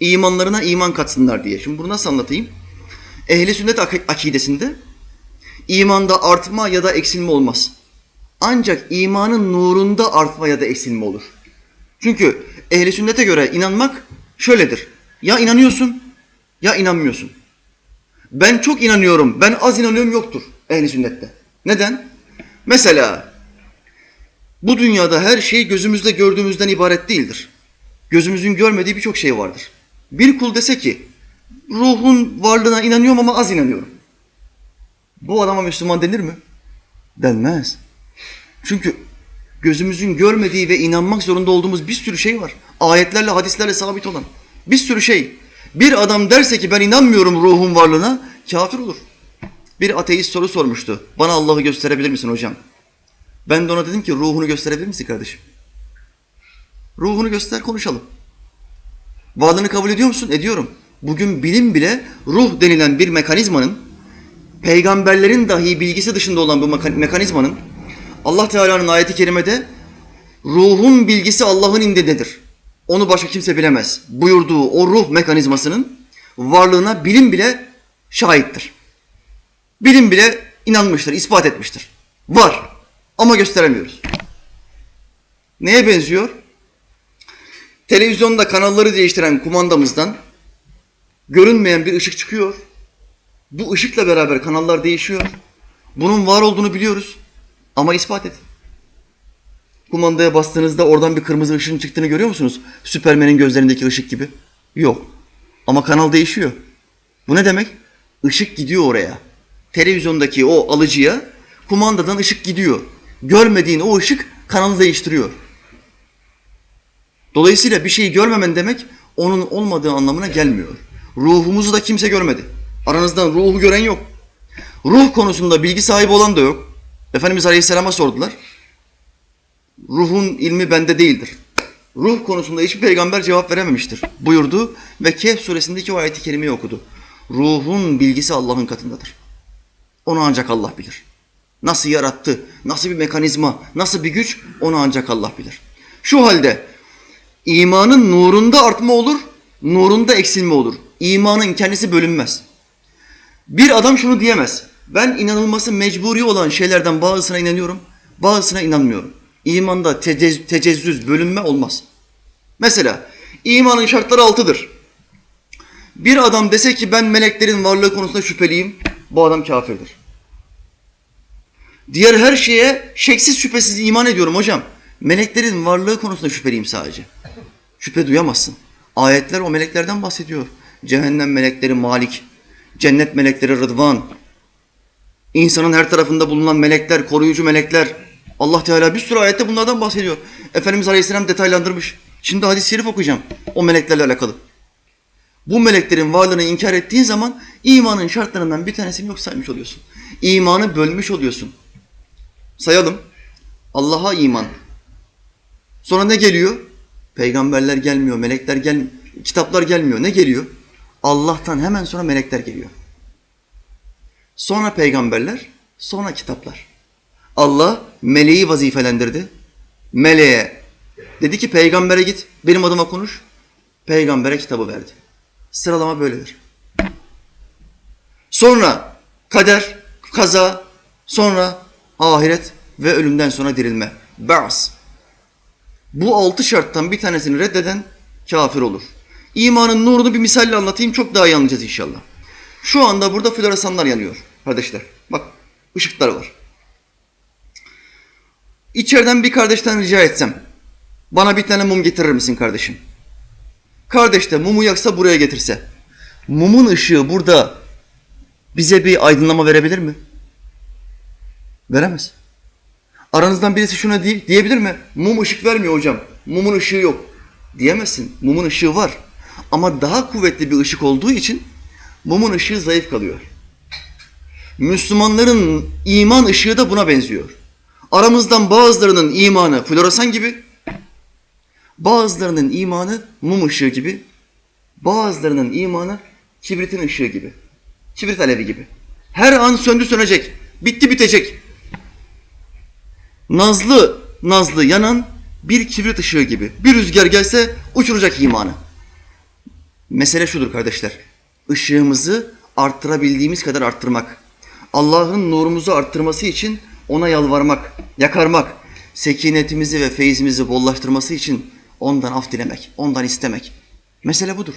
İmanlarına iman katsınlar diye. Şimdi bunu nasıl anlatayım? Ehli sünnet ak- akidesinde imanda artma ya da eksilme olmaz. Ancak imanın nurunda artma ya da eksilme olur. Çünkü ehli sünnete göre inanmak şöyledir. Ya inanıyorsun ya inanmıyorsun. Ben çok inanıyorum, ben az inanıyorum yoktur ehli sünnette. Neden? Mesela bu dünyada her şey gözümüzde gördüğümüzden ibaret değildir. Gözümüzün görmediği birçok şey vardır. Bir kul dese ki ruhun varlığına inanıyorum ama az inanıyorum. Bu adama Müslüman denir mi? Denmez. Çünkü gözümüzün görmediği ve inanmak zorunda olduğumuz bir sürü şey var. Ayetlerle, hadislerle sabit olan. Bir sürü şey. Bir adam derse ki ben inanmıyorum ruhun varlığına, kafir olur. Bir ateist soru sormuştu. Bana Allah'ı gösterebilir misin hocam? Ben de ona dedim ki ruhunu gösterebilir misin kardeşim? Ruhunu göster konuşalım. Varlığını kabul ediyor musun? Ediyorum. Bugün bilim bile ruh denilen bir mekanizmanın peygamberlerin dahi bilgisi dışında olan bu meka- mekanizmanın Allah Teala'nın ayeti kerimede ruhun bilgisi Allah'ın indindedir. Onu başka kimse bilemez. Buyurduğu o ruh mekanizmasının varlığına bilim bile şahittir. Bilim bile inanmıştır, ispat etmiştir. Var ama gösteremiyoruz. Neye benziyor? Televizyonda kanalları değiştiren kumandamızdan görünmeyen bir ışık çıkıyor. Bu ışıkla beraber kanallar değişiyor. Bunun var olduğunu biliyoruz ama ispat et. Kumandaya bastığınızda oradan bir kırmızı ışığın çıktığını görüyor musunuz? Süpermen'in gözlerindeki ışık gibi. Yok. Ama kanal değişiyor. Bu ne demek? Işık gidiyor oraya. Televizyondaki o alıcıya kumandadan ışık gidiyor. Görmediğin o ışık kanalı değiştiriyor. Dolayısıyla bir şeyi görmemen demek onun olmadığı anlamına gelmiyor. Ruhumuzu da kimse görmedi. Aranızdan ruhu gören yok. Ruh konusunda bilgi sahibi olan da yok. Efendimiz Aleyhisselam'a sordular. Ruhun ilmi bende değildir. Ruh konusunda hiçbir peygamber cevap verememiştir buyurdu ve Kehf suresindeki o ayeti kerimeyi okudu. Ruhun bilgisi Allah'ın katındadır. Onu ancak Allah bilir. Nasıl yarattı, nasıl bir mekanizma, nasıl bir güç onu ancak Allah bilir. Şu halde imanın nurunda artma olur, nurunda eksilme olur. İmanın kendisi bölünmez. Bir adam şunu diyemez. Ben inanılması mecburi olan şeylerden bazısına inanıyorum, bazısına inanmıyorum. İmanda tecez, tecezzüz, bölünme olmaz. Mesela imanın şartları altıdır. Bir adam dese ki ben meleklerin varlığı konusunda şüpheliyim, bu adam kafirdir. Diğer her şeye şeksiz şüphesiz iman ediyorum hocam. Meleklerin varlığı konusunda şüpheliyim sadece. Şüphe duyamazsın. Ayetler o meleklerden bahsediyor. Cehennem melekleri Malik, cennet melekleri Rıdvan, insanın her tarafında bulunan melekler, koruyucu melekler. Allah Teala bir sürü ayette bunlardan bahsediyor. Efendimiz Aleyhisselam detaylandırmış. Şimdi hadis-i şerif okuyacağım o meleklerle alakalı. Bu meleklerin varlığını inkar ettiğin zaman imanın şartlarından bir tanesini yok saymış oluyorsun. İmanı bölmüş oluyorsun. Sayalım. Allah'a iman. Sonra ne geliyor? Peygamberler gelmiyor, melekler gelmiyor, kitaplar gelmiyor. Ne geliyor? Allah'tan hemen sonra melekler geliyor. Sonra peygamberler, sonra kitaplar. Allah meleği vazifelendirdi. Meleğe dedi ki peygambere git, benim adıma konuş. Peygambere kitabı verdi. Sıralama böyledir. Sonra kader, kaza, sonra ahiret ve ölümden sonra dirilme. Ba's. Bu altı şarttan bir tanesini reddeden kafir olur. İmanın nurunu bir misalle anlatayım çok daha iyi anlayacağız inşallah. Şu anda burada floresanlar yanıyor kardeşler. Bak ışıklar var. İçeriden bir kardeşten rica etsem bana bir tane mum getirir misin kardeşim? Kardeş de mumu yaksa buraya getirse. Mumun ışığı burada bize bir aydınlama verebilir mi? Veremez. Aranızdan birisi şuna diye- diyebilir mi? Mum ışık vermiyor hocam. Mumun ışığı yok. Diyemezsin. Mumun ışığı var. Ama daha kuvvetli bir ışık olduğu için mumun ışığı zayıf kalıyor. Müslümanların iman ışığı da buna benziyor. Aramızdan bazılarının imanı floresan gibi, bazılarının imanı mum ışığı gibi, bazılarının imanı kibritin ışığı gibi. Kibrit alevi gibi. Her an söndü sönecek. Bitti bitecek. Nazlı nazlı yanan bir kibrit ışığı gibi. Bir rüzgar gelse uçuracak imanı. Mesele şudur kardeşler. Işığımızı arttırabildiğimiz kadar arttırmak. Allah'ın nurumuzu arttırması için ona yalvarmak, yakarmak, sekinetimizi ve feyzimizi bollaştırması için ondan af dilemek, ondan istemek. Mesele budur.